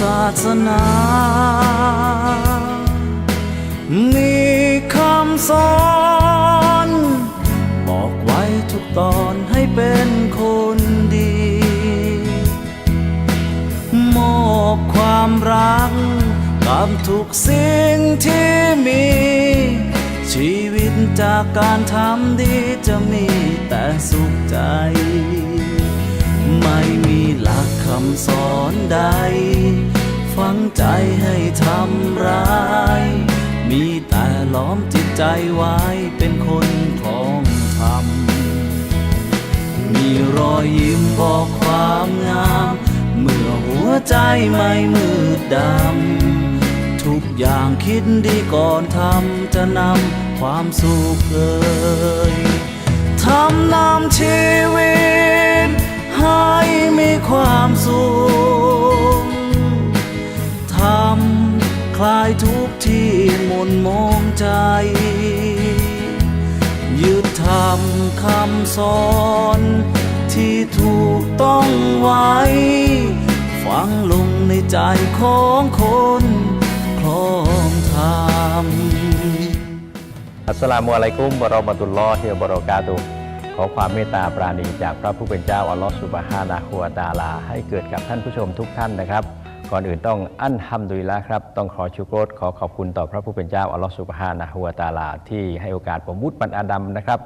ศาสนา มีคำสอนบอกไว้ทุกตอนให้เป็นคนดี มอบความรักกับทุกสิ่งที่มี ชีวิตจากการทำดีจะมีแต่สุขใจ ไม่มีหลักคำสอนใดฝังใจให้ทำร้าย มีแต่ล้อมจิตใจไว้เป็นคนของธรรม มีรอยยิ้มบอกความงาม เมื่อหัวใจไม่มืดดำ ทุกอย่างคิดดีก่อนทำจะนำความสุขเอ่ยทำนำชีวิต ให้มีความสุขทำคลายทุกที่หมนมองใจยึดทำคำสอนที่ถูกต้องไว้ ฝังลงในใจของคนคลองธรรมอัสสลามุอะลัยกุมบะเราะมตุลลอฮิวบะเราะกาตุ ขอความเมตตาปราณีจากพระผู้เป็นเจ้าอัลลอฮฺสุบฮานะฮูวะตาลา ให้เกิดกับท่านผู้ชมทุกท่านนะครับ ก่อนอื่นต้องอั้นฮัมดุลิลละครับ ต้องขอชุกรขอขอบคุณต่อพระผู้เป็นเจ้าอัลลอฮฺสุบฮานะฮูวะตาลา ที่ให้โอกาสผมมุดบันอาดัมนะครับ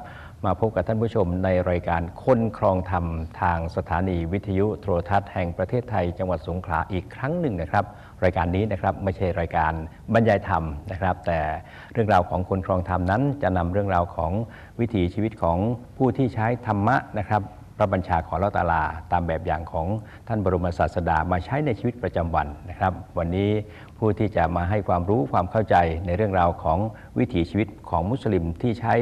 มาพบกับท่านผู้ชมในรายการคนครองธรรม ทางสถานีวิทยุโทรทัศน์แห่งประเทศไทย จังหวัดสงขลาอีกครั้งหนึ่งนะครับ รายการนี้นะครับไม่ใช่รายการบรรยายธรรมนะครับ แต่เรื่องราวของคนครองธรรมนั้น จะนำเรื่องราวของวิถีชีวิตของผู้ที่ใช้ธรรมะนะครับพระบัญชาของลเลาตาลา ตามแบบอย่างของท่านบรมศาสดามาใช้ในชีวิตประจำวันนะครับ วันนี้ผู้ที่จะมาให้ความรู้ความเข้าใจในเรื่องราวของวิถีชีวิตของมุสลิมที่ใช้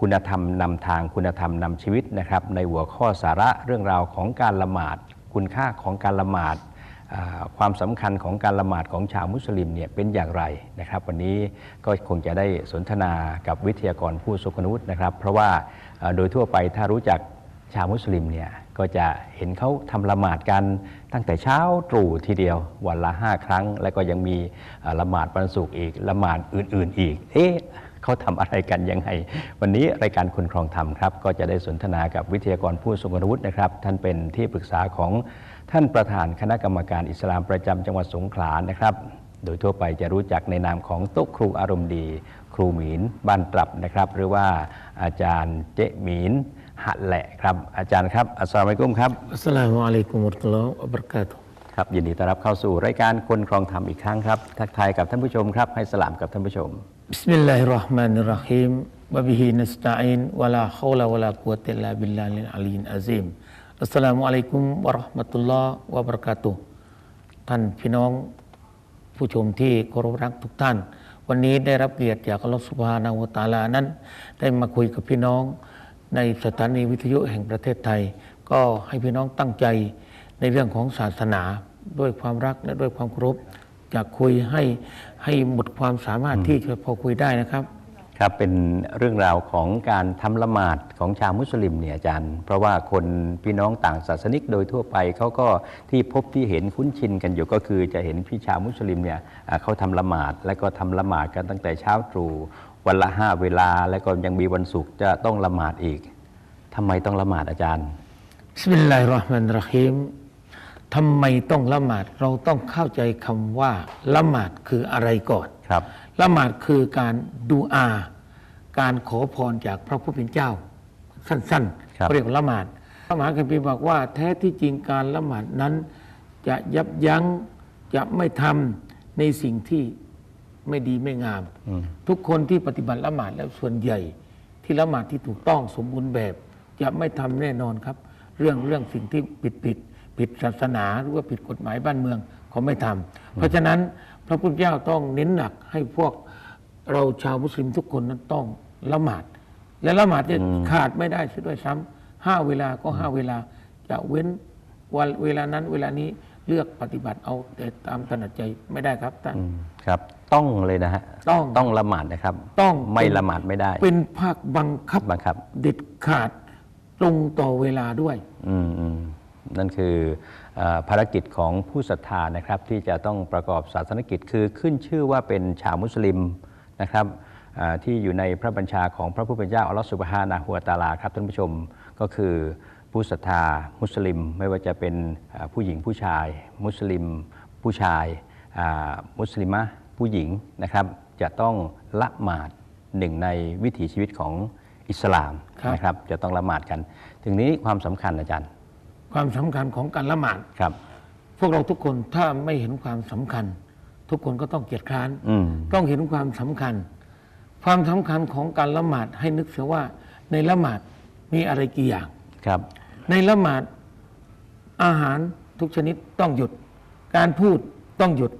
คุณธรรมนำทางคุณธรรมนำชีวิตนะครับ ในหัวข้อสาระเรื่องราวของการละหมาด คุณค่าของการละหมาด ความสำคัญของการละหมาดของชาวมุสลิมเนี่ยเป็นอย่างไรนะครับ วันนี้ก็คงจะได้สนทนากับวิทยากรผู้ทรงคุณวุฒินะครับ เพราะว่าโดยทั่วไปถ้ารู้จักชาวมุสลิมเนี่ยก็จะเห็นเขาทำละหมาดกันตั้งแต่เช้าตรู่ทีเดียววันละห้าครั้ง แล้วก็ยังมีละหมาดวันศุกร์อีกละหมาดอื่น ๆ อีก เอ๊ะเขาทำอะไรกันยังไง วันนี้รายการคุณครองธรรมครับ ก็จะได้สนทนากับวิทยากรผู้ทรงคุณวุฒินะครับ ท่านเป็นที่ปรึกษาของ ท่านประธานคณะกรรมการอิสลามประจำจังหวัดสงขลานะครับ โดยทั่วไปจะรู้จักในนามของโต๊ะครูอารมณ์ดี ครูหมีนบ้านตรับนะครับ หรือว่าอาจารย์เจ๊หมีนหัดแหละครับ อาจารย์ครับอัสสลามุอะลัยกุมครับ Assalamualaikum warahmatullahi wabarakatuh. ครับยินดีต้อนรับเข้าสู่รายการคนครองธรรมอีกครั้งครับ ทักทายกับท่านผู้ชมครับให้สลามกับท่านผู้ชม Bismillahirrahmanirrahim. Wabihi nasta'in wala hawla wala quwwata illa billahil aliyyil azim. Assalamualaikum warahmatullah wabarakatuh. ท่านพี่น้องผู้ชมที่เคารพรักทุกท่าน วันนี้ได้รับเกียรติจากอัลลอฮฺสุบฮานาวะตาลานั้น ได้มาคุยกับพี่น้องในสถานีวิทยุแห่งประเทศไทย ก็ให้พี่น้องตั้งใจในเรื่องของศาสนา ด้วยความรักและด้วยความเคารพอยากคุยให้ให้หมดความสามารถที่จะพอคุยได้นะครับ ครับเป็นเรื่องราวของการทำละหมาดของชาวมุสลิมเนี่ยอาจารย์ เพราะว่าคนพี่น้องต่างศาสนิกโดยทั่วไปเขาก็ที่พบที่เห็นคุ้นชินกันอยู่ก็คือจะเห็นพี่ชาวมุสลิมเนี่ยเขาทำละหมาดแล้วก็ทำละหมาดกันตั้งแต่เช้าตรู่วันละห้าเวลา แล้วก็ยังมีวันศุกร์จะต้องละหมาดอีกทำไมต้องละหมาดอาจารย์บิสมิลลาฮิรเราะห์มานิรเราะฮีมทำไมต้องละหมาดเราต้องเข้าใจคำว่าละหมาดคืออะไรก่อน ครับละหมาดคือการดูอา การขอพรจากพระผู้เป็นเจ้า สั้นครับๆเรียกว่าละหมาดพระมหาคัมภีร์บอกว่า แท้ที่จริงการละหมาดนั้น จะยับยั้งจะไม่ทำในสิ่งที่ไม่ดีไม่งาม ทุกคนที่ปฏิบัติละหมาดแล้วส่วนใหญ่ ที่ละหมาดที่ถูกต้องสมบูรณ์แบบ จะไม่ทำแน่นอนครับ เรื่องเรื่องสิ่งที่ผิดผิดผิดศาสนาหรือว่าผิดกฎหมายบ้านเมืองเขาไม่ทำเพราะฉะนั้น พระพุทธเจ้าต้องเน้นหนักให้พวกเราชาวมุสลิมทุกคนนั้นต้องละหมาด และละหมาดจะขาดไม่ได้เสียด้วยซ้ำห้าเวลาก็ห้าเวลาจะเว้นวันเวลานั้นเวลานี้เลือกปฏิบัติเอาแต่ตามถนัดใจไม่ได้ครับท่านอืมครับ ต้องเลยนะฮะต้องต้องละหมาดนะครับ ต้องไม่ละหมาดไม่ได้ เป็นภาคบังคับบังคับเด็ดขาดตรงต่อเวลาด้วย อืมอืมนั่นคือเออ ภารกิจของผู้ศรัทธานะครับที่จะต้องประกอบศาสนกิจคือขึ้นชื่อว่าเป็นชาวมุสลิมนะครับที่อยู่ในพระบัญชาของพระผู้เป็นเจ้าอัลลอฮฺสุบฮานะฮูวตาลาครับท่านผู้ชมก็คือผู้ศรัทธามุสลิม ไม่ว่าจะเป็นผู้หญิงผู้ชาย มุสลิม ผู้ชายมุสลิมะผู้หญิงนะครับจะต้องละหมาดหนึ่งในวิถีชีวิตของอิสลามนะครับจะต้องละหมาดกัน ถึงนี้ความสำคัญอาจารย์ ความสำคัญของการละหมาดครับ พวกเราทุกคนถ้าไม่เห็นความสำคัญ ทุกคนก็ต้องเกียจคร้านอืมต้องเห็นความสำคัญ ความสำคัญของการละหมาดให้นึกเสียว่า ในละหมาดมีอะไรกี่อย่างครับ ในละหมาดอาหารทุกชนิดต้องหยุด การพูดต้องหยุด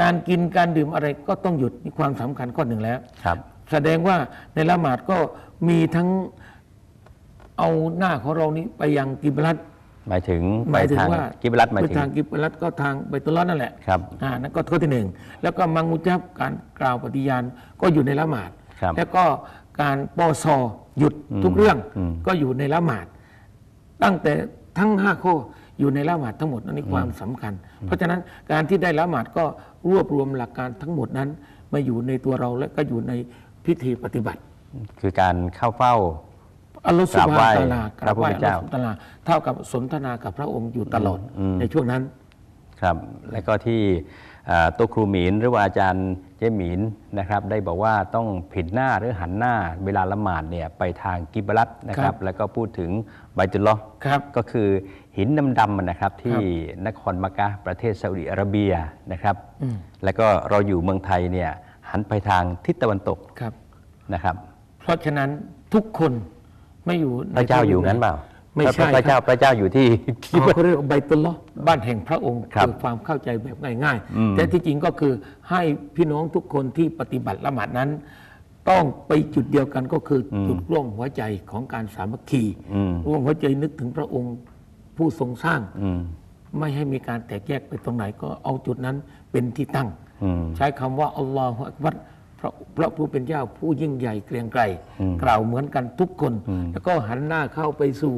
การกินการดื่มอะไรก็ต้องหยุดนี่ความสำคัญข้อหนึ่งแล้วครับแสดงว่าในละหมาดก็มีทั้งเอาหน้าของเรานี้ไปยังกิบลัต หมายถึงหไปมายถึงทางว่ากิบลัตหมายไปถึงทางกิบลัตก็ทางไปตุลลอฮ์นั่นแหละครับอ่านั่นก็ข้อที่หนึ่งแล้วก็มังมุจับการกล่าวปฏิญาณก็อยู่ในละหมาดครับแล้วก็การปอซอหยุดทุกเรื่องอืมก็อยู่ในละหมาด ตั้งแต่ทั้งห้าข้ออยู่ในละหมาดทั้งหมดนั่นนี่ความสำคัญ เพราะฉะนั้นการที่ได้ละหมาดก็รวบรวมหลักการทั้งหมดนั้น มาอยู่ในตัวเราและก็อยู่ในพิธีปฏิบัติ คือการเข้าเฝ้า อัลลอฮฺสุบฮานะฮูวะตะอาลากพระผู้ไหว้เป็นอัลลอเจ้าฮฺสุบฮานะฮูวะตะอาลาเท่ากับสนทนากับพระองค์อยู่ตลอดอืมในช่วงนั้นครับแล้วก็ที่เอ่อตัวครูหมีนหรือว่าอาจารย์เจหมีนนะครับ ได้บอกว่าต้องผิดหน้าหรือหันหน้าเวลาละหมาดเนี่ยไปทางกิบลัตนะคครัรับบแล้วก็พูดถึงไบตุลลอฮ์ครับก็คือหินดำๆนะครับที่นครมักกะห์ประเทศซาอุดิอาระเบียนะครับอืมแล้วก็เราอยู่เมืองไทยเนี่ยหันไปทางทิศตะวันตกครับนะครับ เพราะฉะนั้นทุกคน ไม่อยู่ในพระเจ้าอยู่งั้นเปล่าไม่ใช่พระเจ้าครับพระเจ้าอยู่ที่อ๋อเขาเรียกว่าไบตุลลอฮ์บ้านแห่งพระองค์ครับอความเข้าใจแบบง่ายอืมๆแต่ที่จริงก็คือให้พี่น้องทุกคนที่ปฏิบัติละหมาดนั้น ต้องไปจุดเดียวกันก็คืออจุดร่วมหัวใจของการสามัคคีอืมร่วมหัวใจนึกถึงพระองค์ผู้ทรงสร้างอืมไม่ให้มีการแตกแยกไปตรงไหนก็เอาจุดนั้นเป็นที่ตั้งอืมใช้คำว่าอัลลอฮฺอักบัรพ ระพระผู้เป็นเจ้าผู้ยิ่งใหญ่เกรียงไกรอืมกล่าวเหมือนกันทุกคน แล้วก็หันหน้าเข้าไปสู่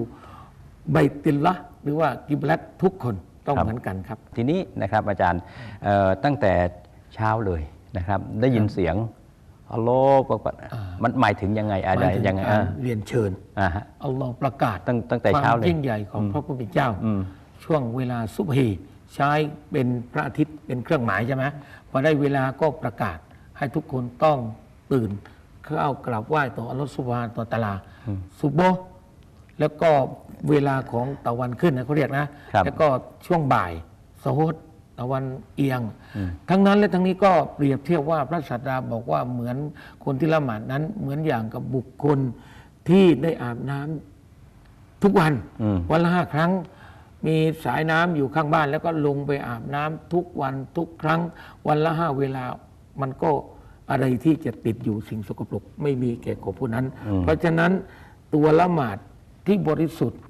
ไบติลละห์หรือว่ากิบลัตทุกคนต้องเหมือนกันครับ ทีนี้นะครับอาจารย์เอ่อตั้งแต่เช้าเลยนะครับ ได้ยินเสียงอัลลอฮ์บอกว่ามันหมายถึงยังไงอะไรหมายถึงยังไงการเรียนเชิญอ่าฮะอัลลอฮ์ประกาศตั้งตั้งแต่เช้าเลยควมยิ่งใหญ่ของพระผู้เป็นเจ้าอืมช่วงเวลาซุบฮีใช้เป็นพระอาทิตย์เป็นเครื่องหมายใช่ไหมพอได้เวลาก็ประกาศ ให้ทุกคนต้องตื่นเข้ากราบไหว้ต่ออัลลอฮ์สุบฮานะฮูวะตะอาลาซุบโบห์แล้วก็เวลาของตะวันขึ้นนะเขาเรียกนะครับแล้วก็ช่วงบ่ายสโฮดตะวันเอียง ทั้งนั้นและทั้งนี้ก็เปรียบเทียบว่าพระศาสดาบอกว่าเหมือนคนที่ละหมาดนั้นเหมือนอย่างกับบุคคลที่ได้อาบน้ำทุกวันอืมวันละห้าครั้ง มีสายน้ำอยู่ข้างบ้าน แล้วก็ลงไปอาบน้ำทุกวันทุกครั้ง วันละห้าเวลา มันก็อะไรที่จะติดอยู่สิ่งสกปรกไม่มีแก่ของผู้นั้น เพราะฉะนั้นตัวละหมาดที่บริสุทธิ์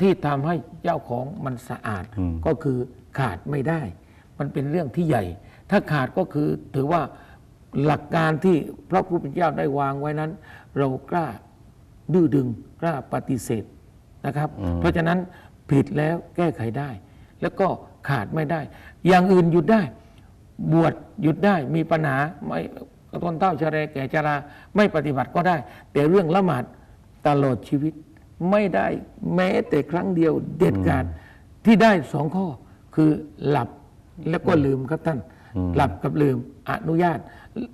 ที่ทำให้เจ้าของมันสะอาดอืมก็คือขาดไม่ได้ มันเป็นเรื่องที่ใหญ่ ถ้าขาดก็คือถือว่าหลักการที่พระผู้เป็นเจ้าได้วางไว้นั้น เรากล้าดื้อดึงกล้าปฏิเสธนะครับ เพราะฉะนั้นผิดแล้วแก้ไขได้ แล้วก็ขาดไม่ได้ อย่างอื่นหยุดได้ บวชหยุดได้มีปัญหาไม่ตนเต้าชะเรแก่ชราไม่ปฏิบัติก็ได้ แต่เรื่องละหมาดตลอดชีวิตไม่ได้แม้แต่ครั้งเดียวเด็ดขาดที่ได้สองข้อคือหลับแล้วก็ลืมครับท่าน หลับกับลืมอนุญาต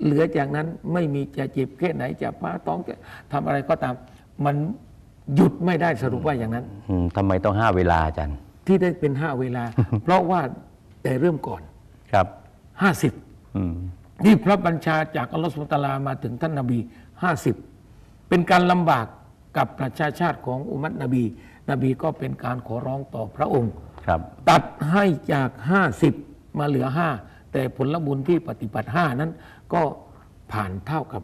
เหลือจากนั้นไม่มีจะเจ็บแค่ไหนจะพ้าท้องจะทำอะไรก็ตาม มันหยุดไม่ได้สรุปว่าอย่างนั้นอืมทำไมต้องห้าเวลาอาจารย์ที่ได้เป็นห้าเวลา เพราะว่าแต่เริ่มก่อนครับ ห้าสิบอืมนี่พระบัญชาจากอัลลอฮฺสุบฮานะฮูวะตะอาลามาถึงท่านนบีห้าสิบเป็นการลำบากกับประชาชาติของอุมัตนบี นบีก็เป็นการขอร้องต่อพระองค์ครับตัดให้จาก50มาเหลือ5แต่ผลบุญที่ปฏิบัติ5นั้น ก็ผ่านเท่ากับ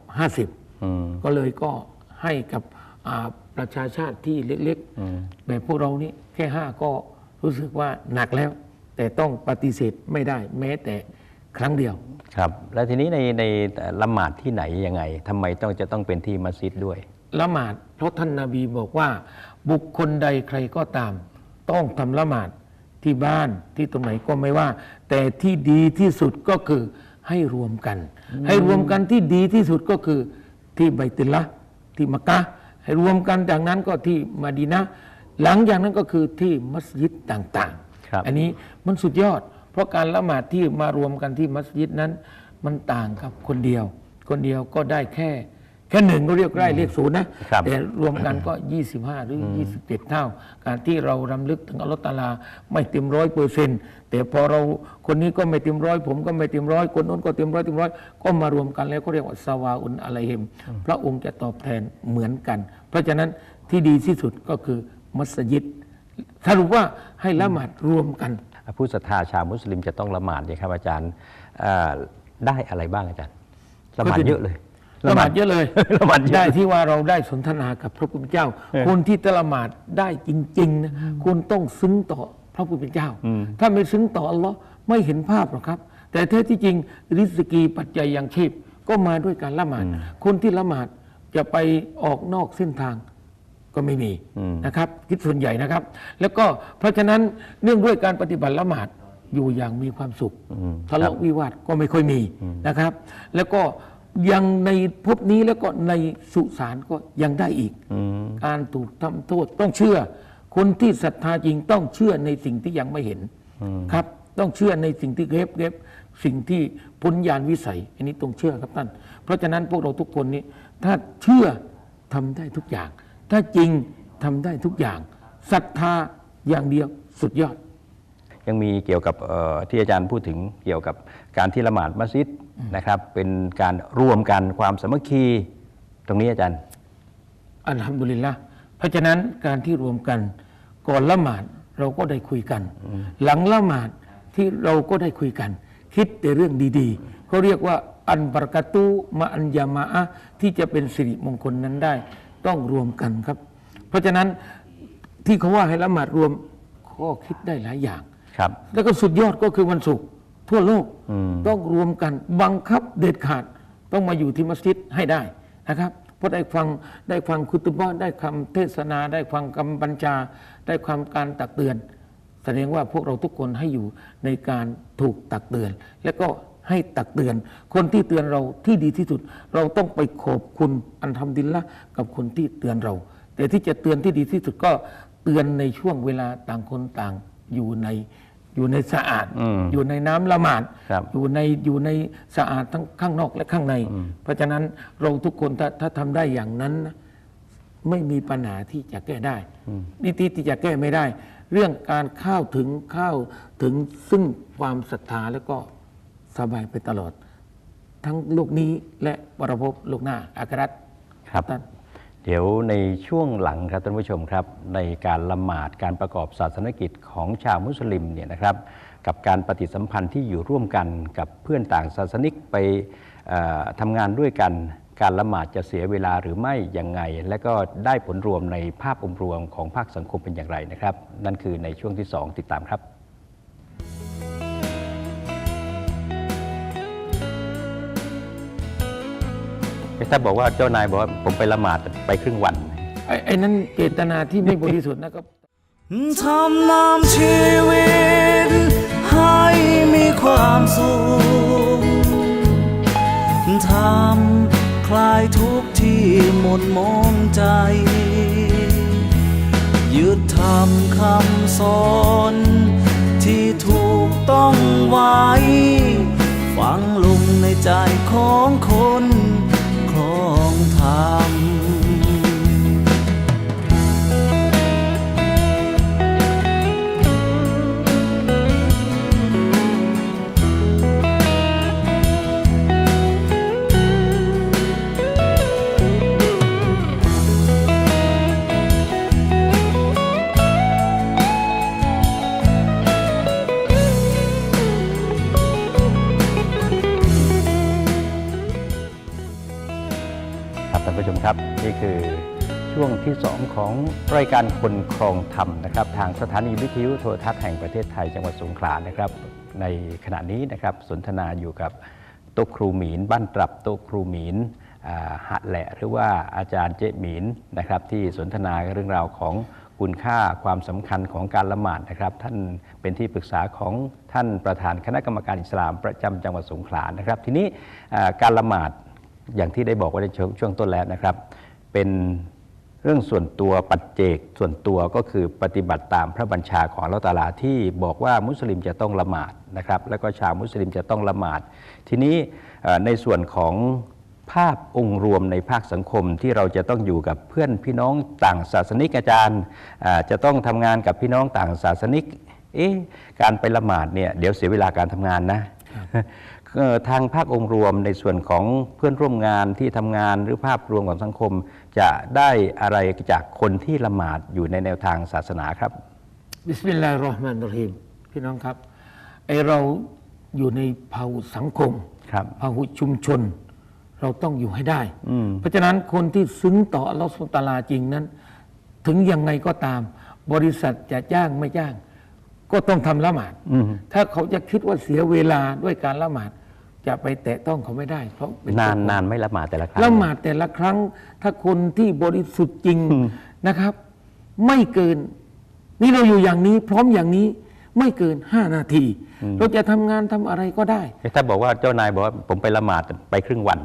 อืม50ก็เลยก็ให้กับอ่าประชาชาติที่เล็กๆแบบพวกเรานี่แค่5ก็รู้สึกว่าหนักแล้ว แต่ต้องปฏิเสธไม่ได้แม้แต่ ครั้งเดียว ครับ แล้วทีนี้ในในละหมาดที่ไหนยังไงทำไมต้องจะต้องเป็นที่มัสยิดด้วย ละหมาดเพราะท่านนาบีบอกว่า บุคคลใดใครก็ตาม ต้องทำละหมาดที่บ้านที่ตรงไหนก็ไม่ว่า แต่ที่ดีที่สุดก็คือให้รวมกัน ให้รวมกันที่ดีที่สุดก็คือที่ไบตุลละห์ที่มักกะฮ์ให้รวมกันจากนั้นก็ที่มาดีนะห์หลังจากนั้นก็คือที่มัสยิดต่างๆครับอันนี้มันสุดยอด เพราะการละหมาดที่มารวมกันที่มัสยิดนั้น มันต่างครับคนเดียว คนเดียวก็ได้แค่แค่หนึ่งก็เรียกได้เรียกศูนย์นะครับแต่รวมกันก็ 25 หรือ 27 เท่า การที่เรารำลึกถึงอัลลอฮฺตะอาลาไม่เต็มร้อยเปอร์เซ็นต์แต่พอเราคนนี้ก็ไม่เต็มร้อยผมก็ไม่เต็มร้อยคนโน้นก็เต็มร้อยเต็มร้อยก็มารวมกันแล้วก็เรียกว่าสวาอุนอะลัยฮิมพระองค์จะตอบแทนเหมือนกัน เพราะฉะนั้นที่ดีที่สุดก็คือมัสยิดสรุปว่าให้ละหมาดรวมกัน ผู้ศรัทธาชาวมุสลิมจะต้องละหมาดเนี่ยครับอาจารย์เอ่อได้อะไรบ้างอาจารย์ละหมาดเยอะเลยละหมาดเยอะเลยละหมาดเยอะได้ที่ว่าเราได้สนทนากับพระพุทธเจ้า คนที่จะละหมาดได้จริงๆนะคุณต้องซึ้งต่อพระพุทธเจ้า ถ้าไม่ซึ้งต่ออัลลอฮ์ไม่เห็นภาพหรอกครับ แต่แท้ที่จริงริสกีปัจจัยยังชีพก็มาด้วยการละหมาดคนที่ละหมาดจะไปออกนอกเส้นทาง ก็ไม่มีนะครับ คิดส่วนใหญ่นะครับ แล้วก็เพราะฉะนั้นเนื่องด้วยการปฏิบัติละหมาดอยู่อย่างมีความสุขทะเลาะวิวาทก็ไม่ค่อยมีนะครับ แล้วก็ยังในภพนี้แล้วก็ในสุสานก็ยังได้อีกการถูกทำโทษต้องเชื่อ คนที่ศรัทธาจริงต้องเชื่อในสิ่งที่ยังไม่เห็นครับ ต้องเชื่อในสิ่งที่เก็บเก็บสิ่งที่พ้นญาณวิสัย อันนี้ต้องเชื่อครับท่าน เพราะฉะนั้นพวกเราทุกคนนี้ถ้าเชื่อทำได้ทุกอย่าง ถ้าจริงทำได้ทุกอย่างศรัทธาอย่างเดียวสุดยอด ยังมีเกี่ยวกับเอ่อที่อาจารย์พูดถึงเกี่ยวกับการที่ละหมาดมัสยิดนะครับ เป็นการรวมกันความสามัคคี ตรงนี้อาจารย์ อัลฮัมดุลิลละเพราะฉะนั้นการที่รวมกันก่อนละหมาดเราก็ได้คุยกัน หลังละหมาดที่เราก็ได้คุยกัน คิดแต่เรื่องดีๆเขาเรียกว่าอันบรกาตูมาอันยามาอะห์ที่จะเป็นสิริมงคลนั้นได้ ต้องรวมกันครับ เพราะฉะนั้นที่เขาว่าให้ละหมาดรวมข้อคิดได้หลายอย่าง ครับ แล้วก็สุดยอดก็คือวันศุกร์ทั่วโลกต้องรวมกันบังคับเด็ดขาดต้องมาอยู่ที่มัสยิดให้ได้นะครับเพราะได้ฟังได้ฟังคุตบะห์ได้คำเทศนา ได้ฟังคำบัญชา ได้ความการตักเตือน แสดงว่าพวกเราทุกคนให้อยู่ในการถูกตักเตือน และก็ ให้ตักเตือน คนที่เตือนเราที่ดีที่สุด เราต้องไปขอบคุณอันทำดินละกับคนที่เตือนเรา แต่ที่จะเตือนที่ดีที่สุดก็เตือนในช่วงเวลาต่างคนต่างอยู่ในอยู่ในสะอาดอืมอยู่ในน้ำละหมาดครับอยู่ในอยู่ในสะอาดทั้งข้างนอกและข้างใน เพราะฉะนั้นเราทุกคนถ้าถ้าทำได้อย่างนั้นนะไม่มีปัญหาที่จะแก้ได้นี่ที่ที่จะแก้ไม่ได้ เรื่องการเข้าถึงเข้าถึงซึ่งความศรัทธาแล้วก็ สบายไปตลอด ทั้งโลกนี้และปรภพโลกหน้าอาคราตครับท่านเดี๋ยวในช่วงหลังครับท่านผู้ชมครับในการละหมาดการประกอบศาสนกิจของชาวมุสลิมเนี่ยนะครับกับการปฏิสัมพันธ์ที่อยู่ร่วมกันกับเพื่อนต่างศาสนิกไปเอ่อทำงานด้วยกัน การละหมาดจะเสียเวลาหรือไม่ยังไง และก็ได้ผลรวมในภาพองค์รวมของภาคสังคมเป็นอย่างไรนะครับ นั่นคือในช่วงที่ 2 ติดตามครับ ถ้าบอกว่าเจ้านายบอกว่าผมไปละหมาดไปครึ่งวัน ไอ้ไอ้นั้นเจตนาที่ไม่บริสุทธิ์นะครับ ทำนำชีวิต ให้มีความสุขทำคลายทุกข์ที่หมดมองใจ ยึดทำคำสอนที่ถูกต้องไว้ ฝังลงในใจของคน ค รายการคนครองธรรมนะครับทางสถานีวิทยุโทรทัศน์แห่งประเทศไทยจังหวัดสงขลานะครับ ในขณะนี้นะครับสนทนาอยู่กับโต๊ะครูหมีน บ้านตรับโต๊ะครูหมีนอ่าหัดแหละหรือว่าอาจารย์เจ๊หมีนนะครับ ที่สนทนาเรื่องราวของคุณค่าความสำคัญของการละหมาดนะครับ ท่านเป็นที่ปรึกษาของท่านประธานคณะกรรมการอิสลามประจำจังหวัดสงขลานะครับ ทีนี้การละหมาดอย่างที่ได้บอกไว้ในช่วงต้นแล้วนะครับ เป็น เรื่องส่วนตัวปัจเจกส่วนตัวก็คือปฏิบัติตามพระบัญชาของลเลอตาลาที่บอกว่ามุสลิมจะต้องละหมาดนะครับ แล้วก็ชาวมุสลิมจะต้องละหมาด ทีนี้ในส่วนของภาพองค์รวมในภาคสังคมที่เราจะต้องอยู่กับเพื่อนพี่น้องต่างศาสนิกอาจารย์จะต้องทำงานกับพี่น้องต่างศาสนิกเอ๊ะการไปละหมาดเนี่ยเดี๋ยวเสียเวลาการทำงานนะทางภาคองค์รวมในส่วนของเพื่อนร่วมงานที่ทำงานหรือภาพรวมของสังคม จะได้อะไรจากคนที่ละหมาดอยู่ในแนวทางศาสนาครับ บิสมิลลาฮิรเราะห์มานิรเราะฮีมพี่น้องครับไอเราอยู่ในเผ่าสังคมครับเผ่าชุมชน เราต้องอยู่ให้ได้ อืม เพราะฉะนั้นคนที่ซึ้งต่ออัลลอฮฺสุบฮานะฮูวะตะอาลาจริงนั้น ถึงยังไงก็ตาม บริษัทจะจ้างไม่จ้าง ก็ต้องทำละหมาด อืม ถ้าเขาจะคิดว่าเสียเวลาด้วยการละหมาด จะไปแตะต้องเขาไม่ได้ เพราะเป็นนานเจ้าของ นานไม่ละหมาดแต่ละครั้ง ละหมาดแต่ละครั้งถ้าคนที่บริสุทธิ์จริงนะครับ ไม่เกิน นี่เราอยู่อย่างนี้ พร้อมอย่างนี้ไม่เกินห้านาที เราจะทำงานทำอะไรก็ได้เอ๊ะถ้าบอกว่าเจ้านายบอกว่าผมไปละหมาดไปครึ่งวัน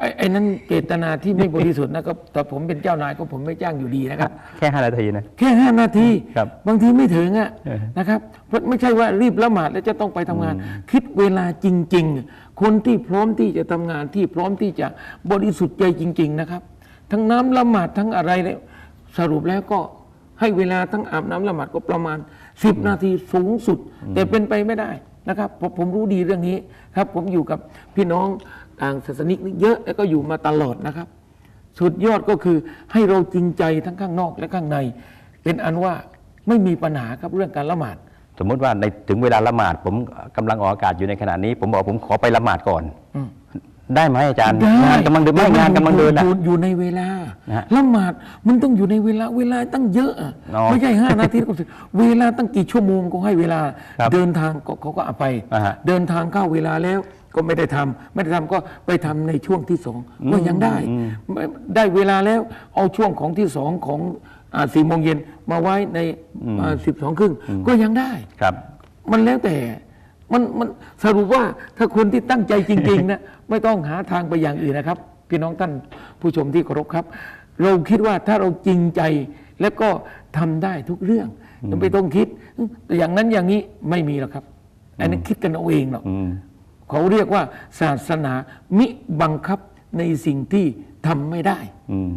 ไอ้ไอ้นั้นเจตนาที่ไม่บริสุทธิ์นะครับแต่ผมเป็นเจ้านายก็ผมไม่จ้างอยู่ดีนะครับ แค่5นาทีนะ แค่ห้านาทีครับบางทีไม่ถึงอะเออนะครับเพราะไม่ใช่ว่ารีบละหมาดแล้วจะต้องไปทำงาน คิดเวลาจริง ๆ คนที่พร้อมที่จะทำงานที่พร้อมที่จะบริสุทธิ์ใจจริง ๆนะครับ ทั้งน้ำละหมาดทั้งอะไรเนี่ยสรุปแล้วก็ให้เวลาทั้งอาบน้ำละหมาดก็ประมาณ 10 นาทีสูงสุด แต่เป็นไปไม่ได้นะครับผมผมรู้ดีเรื่องนี้ครับ ผมอยู่กับพี่น้อง ต่างศาสนิกนี่เยอะแล้วก็อยู่มาตลอดนะครับ สุดยอดก็คือให้เราจริงใจทั้งข้างนอกและข้างใน เป็นอันว่าไม่มีปัญหาครับเรื่องการละหมาด สมมติว่าในถึงเวลาละหมาดผมกำลังออกอากาศอยู่ในขณะนี้ ผมบอกผมขอไปละหมาดก่อน ได้ไหมอาจารย์งานกำลังเดินไม่งานกำลังเดินออะยู่อยู่ในเวลานะฮะละหมาดมันต้องอยู่ในเวลาเวลาตั้งเยอะอะอ๋อไม่ใช่ห้านาทีก็สิเวลาตั้งกี่ชั่วโมงก็ให้เวลาครับเดินทางก็เขาก็เอาไปอ่าฮะเดินทางเข้าเวลาแล้วก็ไม่ได้ทำไม่ได้ทำก็ไปทำในช่วงที่สองก็ยังได้ไม่ได้เวลาแล้วเอาช่วงของที่สองของสี่โมงเย็นมาไว้ในสิบสองครึ่งก็ยังได้ครับ มันแล้วแต่ มันมันสรุปว่าถ้าคนที่ตั้งใจจริงๆนะไม่ต้องหาทางไปอย่างอื่นนะครับ พี่น้องท่านผู้ชมที่เคารพครับ เราคิดว่าถ้าเราจริงใจแล้วก็ทำได้ทุกเรื่องไม่ต้องคิด อย่างนั้นอย่างนี้ไม่มีหรอกครับ อันนี้นคิดกันเอาเองหรอกอืมเขาเรียกว่าศาสนามิบังคับในสิ่งที่ทำไม่ได้อืม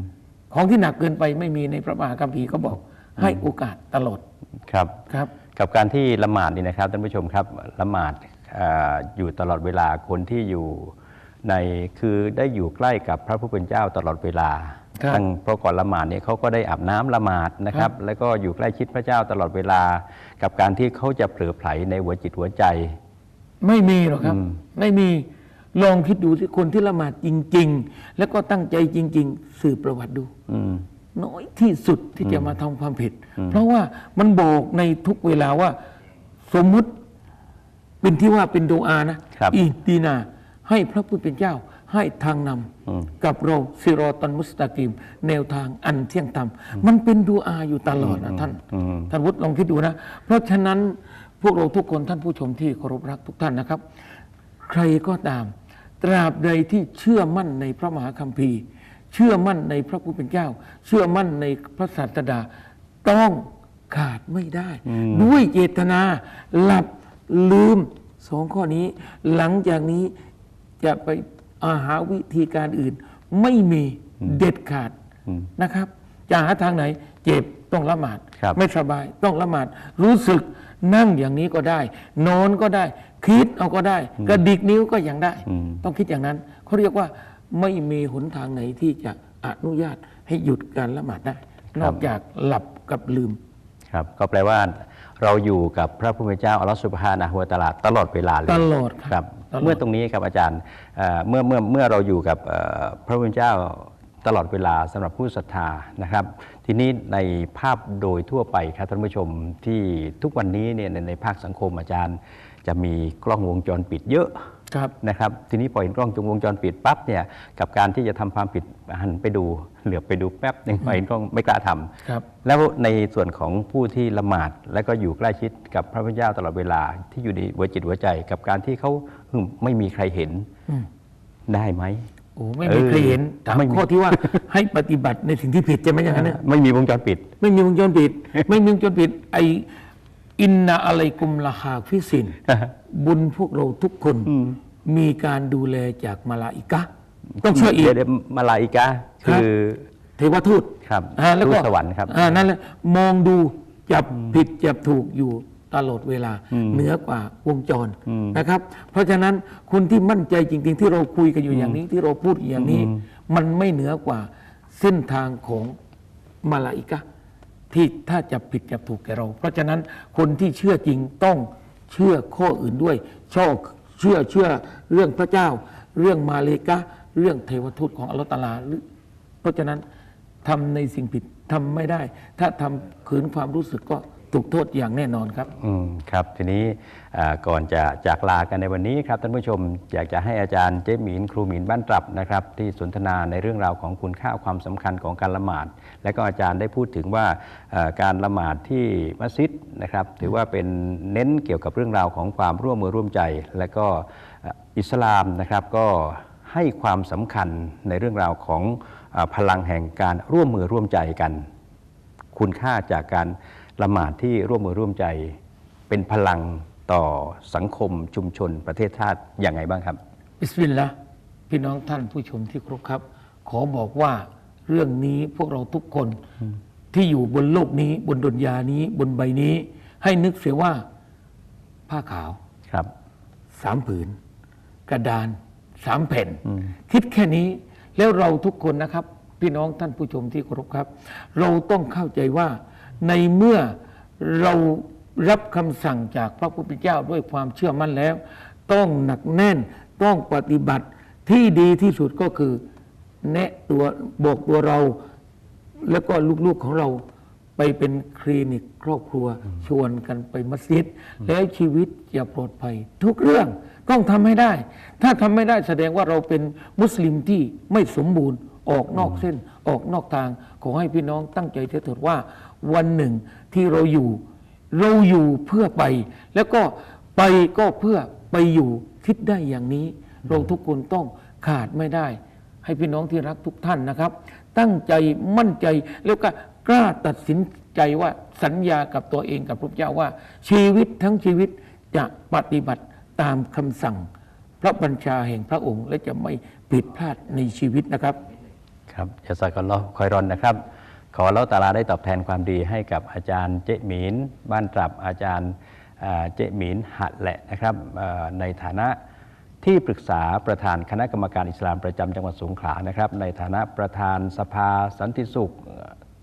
ของที่หนักเกินไปไม่มีในพระมหาคัมภีร์ก็บอกให้โอกาสตลอดครับครับ กับการที่ละหมาดนี่นะครับท่านผู้ชมครับละหมาดเอ่ออยู่ตลอดเวลาคนที่อยู่ในคือได้อยู่ใกล้กับพระผู้เป็นเจ้าตลอดเวลาครับตั้งเพราะก่อนละหมาดเนี่ยเขาก็ได้อาบน้ำละหมาดนะครับ แล้วก็อยู่ใกล้ชิดพระเจ้าตลอดเวลา กับการที่เขาจะเผลอไผลในหัวจิตหัวใจ ไม่มีหรอกครับอืมไม่มีลองคิดดูสิคนที่ละหมาดจริง ๆ แล้วก็ตั้งใจจริง ๆ สืบประวัติดู อืม น้อยที่สุดที่จะมาทำความผิด เพราะว่ามันบอกในทุกเวลาว่า สมมุติเป็นที่ว่าเป็นโดอานะครับอีดีนา ให้พระผู้เป็นเจ้าให้ทางนำอืมกับเราซิรอตันมุสตากิม แนวทางอันเที่ยงธรรม มันเป็นดูอาอยู่ตลอดนะท่านอืมท่านวุฒิลองคิดดูนะ เพราะฉะนั้นพวกเราทุกคนท่านผู้ชมที่เคารพรักทุกท่านนะครับ ใครก็ตาม ตราบใดที่เชื่อมั่นในพระมหาคัมภีร์ เชื่อมั่นในพระผู้เป็นเจ้า เชื่อมั่นในพระศาสดาต้องขาดไม่ได้ ด้วยเจตนาหลับลืมสองข้อนี้ หลังจากนี้จะไปอาหาวิธีการอื่น ไม่มีเด็ดขาดนะครับ จะหาทางไหน เจ็บต้องละหมาดครับไม่สบายต้องละหมาด รู้สึกนั่งอย่างนี้ก็ได้ นอนก็ได้ คิดเอาก็ได้ กระดิกนิ้วก็ยังได้อืมต้องคิดอย่างนั้นเขาเรียกว่า ไม่มีหนทางไหนที่จะอนุญาตให้หยุดการละหมาดได้ นอกจากหลับกับลืม ครับก็แปลว่าเราอยู่กับพระผู้เป็นเจ้าอัลลอฮฺสุบฮานะฮูวะตะอาลาตลอดเวลาเลยตลอดครับครับตลอดเมื่อตรงนี้ครับอาจารย์เอ่อเมื่อเมื่อเมื่อเราอยู่กับเอ่อพระผู้เป็นเจ้าตลอดเวลาสำหรับผู้ศรัทธานะครับ ทีนี้ในภาพโดยทั่วไปครับท่านผู้ชมที่ทุกวันนี้เนี่ยในในภาคสังคมอาจารย์ จะมีกล้องวงจรปิดเยอะครับ นะครับทีนี้พอเห็นกล้องวงจรปิดปั๊บเนี่ยกับการที่จะทำความผิดหันไปดูเหลือบไปดูแป๊บหนึ่งพอเห็นกล้องไม่กล้าทำครับแล้วในส่วนของผู้ที่ละหมาดและก็อยู่ใกล้ชิดกับพระพุทธเจ้าตลอดเวลาที่อยู่ในหัวจิตหัวใจ กับการที่เขาหึ่มไม่มีใครเห็นอืมได้ไหมโอ้ไม่มีใครเห็นถามไม่มีข้อที่ว่าให้ปฏิบัติในสิ่งที่ผิดใช่ไหมอย่างนั้นนะไม่มีวงจรปิด ไม่มีวงจรปิด ไม่มีวงจรปิดไอ อินนาอะไรกุมละฮาฟิสิน บุญพวกเราทุกคนมีการดูแลจากมาลาอิกะห์ต้องเชื่ออีกเดี๋ยวเดี๋ยวมาลาอิกะห์คือเทวทูตครับอ่าแล้วก็ทูตสวรรค์ครับอ่านั่นแหละมองดูจับผิดจับถูกอยู่ตลอดเวลาเหนือกว่าวงจรนะครับ เพราะฉะนั้นคนที่มั่นใจจริง ๆ ที่เราคุยกันอยู่อย่างนี้ที่เราพูดอย่างนี้ มันไม่เหนือกว่าเส้นทางของมาลาอิกะห์ ที่ถ้าจะผิดจะถูกแก่เรา เพราะฉะนั้นคนที่เชื่อจริงต้องเชื่อข้ออื่นด้วยชอบเชื่อเชื่อเรื่องพระเจ้า เรื่องมาเลกะเรื่องเทวทูตของอัลลอฮฺตาลา เพราะฉะนั้นทำในสิ่งผิดทำไม่ได้ ถ้าทำขืนความรู้สึกก็ ถูกโทษอย่างแน่นอนครับ อืมครับทีนี้ก่อนจะจากลากันในวันนี้ครับท่านผู้ชมอยากจะให้อาจารย์เจ๊หมีนครูหมีนบ้านตรับนะครับที่สนทนาในเรื่องราวของคุณค่าความสำคัญของการละหมาด และก็อาจารย์ได้พูดถึงว่าการละหมาดที่มัสยิดนะครับถือว่าเป็นเน้นเกี่ยวกับเรื่องราวของความร่วมมือร่วมใจ และก็อิสลามนะครับก็ให้ความสำคัญในเรื่องราวของอพลังแห่งการร่วมมือร่วมใจกัน คุณค่าจากการ ละหมาดที่ร่วมมือร่วมใจเป็นพลังต่อสังคมชุมชนประเทศชาติอย่างไงบ้างครับ บิสมิลลาห์พี่น้องท่านผู้ชมที่เคารพครับ ขอบอกว่าเรื่องนี้พวกเราทุกคนที่อยู่บนโลกนี้บนดนยานี้บนใบนี้ ให้นึกเสียว่าผ้าขาวครับสามผืน กระดานสามแผ่น คิดแค่นี้แล้วเราทุกคนนะครับ พี่น้องท่านผู้ชมที่เคารพครับ เราต้องเข้าใจว่า ในเมื่อเรารับคำสั่งจากพระพุทธเจ้าด้วยความเชื่อมั่นแล้ว ต้องหนักแน่นต้องปฏิบัติที่ดีที่สุดก็คือ แนะตัวบอกตัวเรา แล้วก็ลูกๆของเราไปเป็นคลินิกครอบครัว ชวนกันไปมัสยิด แล้วชีวิตจะปลอดภัย ทุกเรื่องต้องทำให้ได้ ถ้าทำไม่ได้แสดงว่าเราเป็นมุสลิมที่ไม่สมบูรณ์ออกนอกเส้นออกนอกทาง ขอให้พี่น้องตั้งใจเถิดว่า วันหนึ่งที่เราอยู่ เราอยู่เพื่อไป แล้วก็ไปก็เพื่อไปอยู่คิดได้อย่างนี้ เราทุกคนต้องขาดไม่ได้ ให้พี่น้องที่รักทุกท่านนะครับ ตั้งใจมั่นใจแล้วก็กล้าตัดสินใจว่าสัญญากับตัวเองกับพระเจ้าว่า ชีวิตทั้งชีวิตจะปฏิบัติตามคำสั่ง พระบัญชาแห่งพระองค์ และจะไม่ผิดพลาดในชีวิตนะครับ ครับยาซากัลลอคอยรอนนะครับ ขอเราตาลาได้ตอบแทนความดีให้กับอาจารย์เจหมีนบ้านตรับอาจารย์เจหมีนหัดแหละนะครับในฐานะที่ปรึกษาประธานคณะกรรมการอิสลามประจำจังหวัดสงขลานะครับ ในฐานะประธานสภาสันติสุข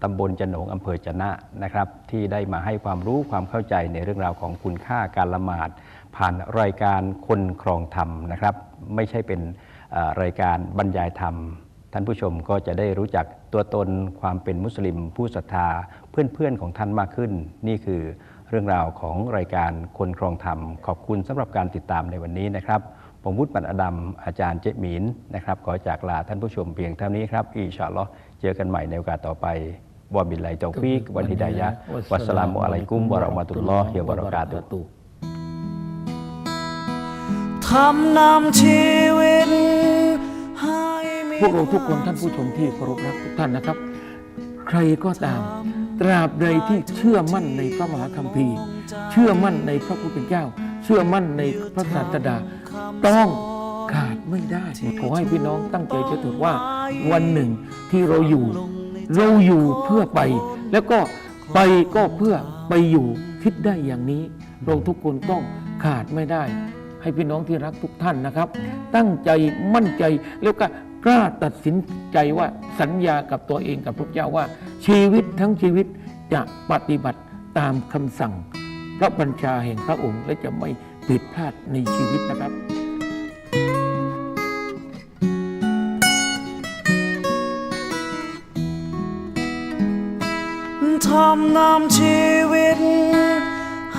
ตำบลจะโหนงอำเภอจะนะนะครับ ที่ได้มาให้ความรู้ความเข้าใจในเรื่องราวของคุณค่าการละหมาด ผ่านรายการคนครองธรรมนะครับ ไม่ใช่เป็นรายการบรรยายธรรม ท่านผู้ชมก็จะได้รู้จักตัวตนความเป็นมุสลิม ผู้ศรัทธาเพื่อนๆของท่านมากขึ้น นี่คือเรื่องราวของรายการคนครองธรรม ขอบคุณสำหรับการติดตามในวันนี้นะครับผมวุฒิปันอดัมอาจารย์เจมีนนะครับ ขอจากลาท่านผู้ชมเพียงเท่านี้ครับอินชาอัลลอฮ์เจอกันใหม่ในโอกาสต่อไปวะบิลไลตอฟีกวันฮิดายะวัสสลามุอะลัยกุมวะเราะห์มะตุลลอฮิวะบะเราะกาตุฮ์ทำนำชีวิต พวกเราทุกคนท่านผู้ชมที่เคารพรักทุกท่านนะครับ ใครก็ตาม ตราบใดที่เชื่อมั่นในพระมหาคัมภีร์ เชื่อมั่นในพระผู้เป็นเจ้า เชื่อมั่นในพระศาสดา ต้องขาดไม่ได้ขอให้พี่น้องตั้งใจจะถือว่าวันหนึ่งที่เราอยู่ เราอยู่เพื่อไป แล้วก็ไปก็เพื่อไปอยู่คิดได้อย่างนี้ เราทุกคนต้องขาดไม่ได้ ให้พี่น้องที่รักทุกท่านนะครับ ตั้งใจมั่นใจแล้วก็ กล้าตัดสินใจว่าสัญญากับตัวเองกับพระเจ้าว่า ชีวิตทั้งชีวิตจะปฏิบัติตามคำสั่ง พระบัญชาแห่งพระองค์และจะไม่ผิดพลาดในชีวิตนะครับ ทำนำชีวิต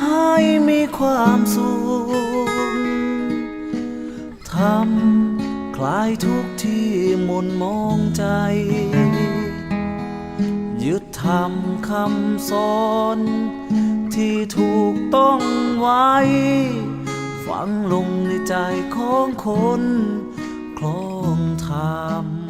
ให้มีความสุขทำ ลายทุกที่หมุนมองใจ ยึดทำคำสอน ที่ถูกต้องไว้ ฝังลงในใจของคนคลองธรรม